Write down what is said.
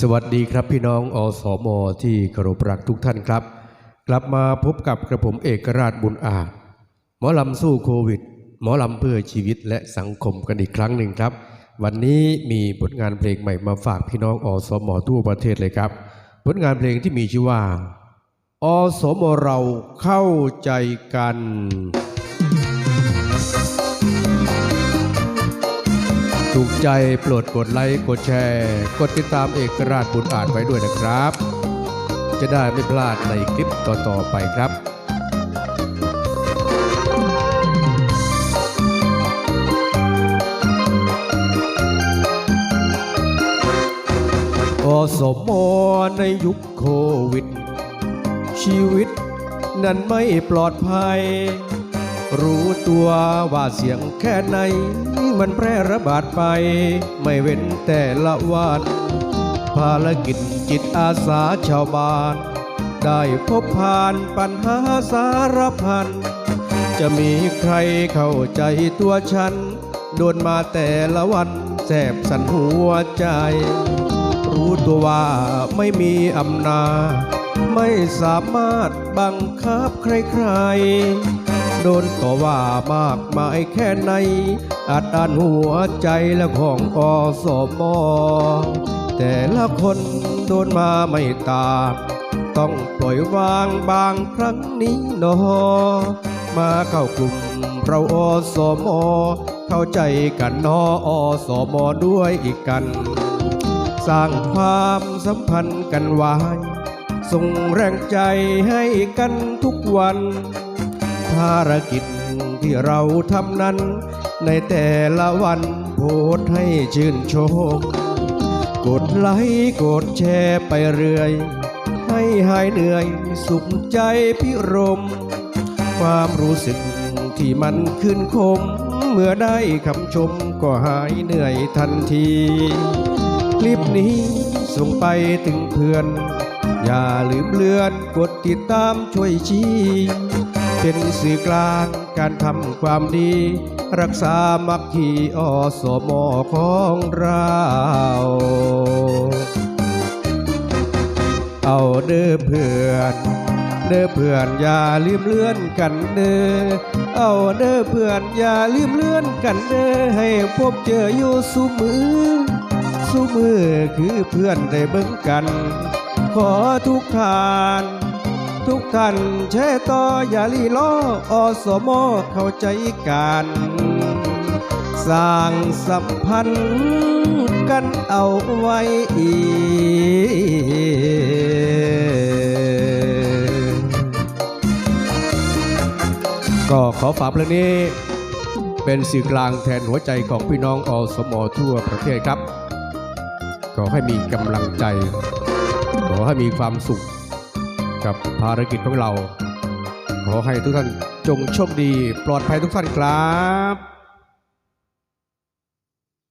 สวัสดีครับพี่น้องอสมที่เคารพรักทุกท่านครับ กลับมาพบกับกระผมเอกราชบุญอาจ หมอลำสู้โควิด หมอลำเพื่อชีวิตและสังคมกันอีกครั้งหนึ่งครับ วันนี้มีผลงานเพลงใหม่มาฝากพี่น้องอสมทั่วประเทศเลยครับ ผลงานเพลงที่มีชื่อว่า อสมเราเข้าใจกัน ถูกใจโปรดกดไลค์กดแชร์ กดติดตามเอกราชบุญอาจไว้ด้วยนะครับ จะได้ไม่พลาดในคลิปต่อ ๆ ไปครับอสมในยุคโควิด ชีวิตนั้นไม่ปลอดภัย รู้ตัวว่าเสียงแค่ไหน มันแพร่ระบาดไป ไม่เว้นแต่ละวัน ภารกิจจิตอาสาชาวบ้าน ได้พบผ่านปัญหาสารพัน จะมีใครเข้าใจตัวฉัน โดนมาแต่ละวันแสบสันหัวใจ รู้ตัวว่าไม่มีอำนาจ ไม่สามารถบังคับใครๆ โดนต่อว่ามากมายแค่ไหนอัดอันหัวใจและของอสมอแต่ละคนโดนมาไม่ตาต้องปล่อยวางบางครั้งนี้นอมาเข้ากลุ่มเราอสมอเข้าใจกันนออสมอด้วยอีกกัน สร้างความสัมพันธ์กันไว้ส่งแรงใจให้กันทุกวัน ภารกิจที่เราทำนั้น ในแต่ละวันโพสให้ชื่นชมกดไลค์กดแชร์ไปเรื่อย ให้หายเหนื่อยสุขใจพิรม ความรู้สึกที่มันขึ้นคม เมื่อได้คำชมก็หายเหนื่อยทันที คลิปนี้ส่งไปถึงเพื่อน อย่าลืมเลือนกดติดตามช่วยชี้ เป็นสื่อกลางการทำความดี รักษามัคคีอสมของเราเอาเด้อเพื่อนเด้อเพื่อนอย่าลืมเลื่อนกันเด้อ เอาเด้อเพื่อนอย่าลืมเลื่อนกันเด้อให้พบเจออยู่สุมือ สุมือคือเพื่อนได้เบิ่งกัน ขอทุกทาน กท่านแช่ต่ออย่าลีล้ออสมเข้าใจกัน สร้างสัมพันธ์กันเอาไว้อีก ก็ขอฝากเพลงนี้เป็นสื่อกลางแทนหัวใจของพี่น้องอสมอทั่วประเทศครับ ขอให้มีกำลังใจ ขอให้มีความสุข กับภารกิจของเรา ขอให้ทุกท่านจงโชคดี ปลอดภัยทุกท่านครับ